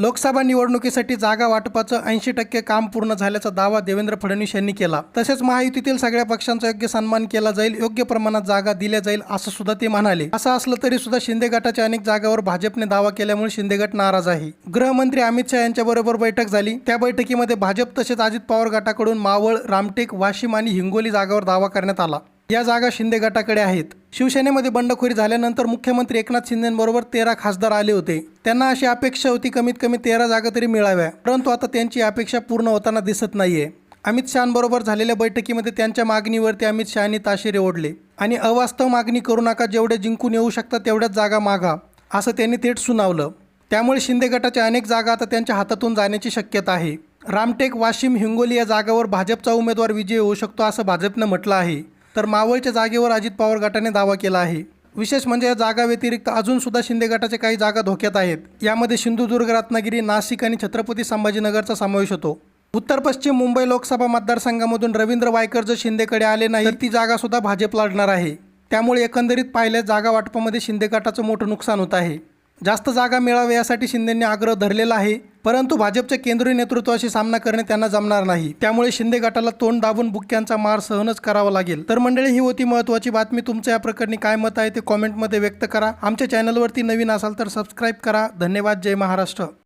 लोकसभा निवडणुकीसाठी जागा वाटपाचं ऐंशी टक्के काम पूर्ण झाल्याचा दावा देवेंद्र फडणवीस यांनी केला. तसेच महायुतीतील सगळ्या पक्षांचा योग्य सन्मान केला जाईल योग्य प्रमाणात जागा दिल्या जाईल असं सुद्धा ते म्हणाले. असं असलं तरी सुद्धा शिंदे गटाच्या अनेक जागावर भाजपने दावा केल्यामुळे शिंदे गट नाराज आहे. गृहमंत्री अमित शहा यांच्याबरोबर बैठक झाली. त्या बैठकीमध्ये भाजप तसेच अजित पवार गटाकडून मावळ रामटेक वाशिम आणि हिंगोली जागावर दावा करण्यात आला. या जागा शिंदे गटाकडे आहेत. शिवसेनेमध्ये बंडखोरी झाल्यानंतर मुख्यमंत्री एकनाथ शिंदेबरोबर तेरा खासदार आले होते. त्यांना अशी अपेक्षा होती कमीत कमी तेरा जागा तरी मिळाव्या. परंतु आता त्यांची अपेक्षा पूर्ण होताना दिसत नाहीये. अमित शहाबरोबर झालेल्या बैठकीमध्ये त्यांच्या मागणीवरती अमित शहानी ताशेरे ओढले. आणि अवास्तव मागणी करू नका जेवढे जिंकून येऊ शकता तेवढ्याच जागा मागा असं त्यांनी थेट सुनावलं. त्यामुळे शिंदे गटाच्या अनेक जागा आता त्यांच्या हातातून जाण्याची शक्यता आहे. रामटेक वाशिम हिंगोली या जागावर भाजपचा उमेदवार विजय होऊ शकतो असं भाजपनं म्हटलं आहे. तर मावळच्या जागेवर अजित पवार गटाने दावा केला आहे. विशेष म्हणजे या जागा व्यतिरिक्त अजूनसुद्धा शिंदे गटाच्या काही जागा धोक्यात आहेत. यामध्ये सिंधुदुर्ग रत्नागिरी नाशिक आणि छत्रपती संभाजीनगरचा समावेश होतो. उत्तर पश्चिम मुंबई लोकसभा मतदारसंघामधून रवींद्र वायकर जर शिंदेकडे आले नाही तर ती जागा सुद्धा भाजप लढणार आहे. त्यामुळे एकंदरीत पाहिल्या जागा वाटपामध्ये शिंदे गटाचं मोठं नुकसान होत आहे. जास्त जागा मिळावे यासाठी शिंदेंनी आग्रह धरलेला आहे. परंतु भाजपच्या केंद्रीय नेतृत्वाशी सामना करणे त्यांना जमणार नाही. त्यामुळे शिंदे गटाला तोंड दाबून बुक्क्यांचा मार सहनच करावा लागेल. तर मंडळी ही होती महत्त्वाची बातमी. तुमचं या प्रकरणी काय मत आहे ते कॉमेंटमध्ये व्यक्त करा. आमच्या चॅनलवरती नवीन असाल तर सबस्क्राईब करा. धन्यवाद. जय महाराष्ट्र.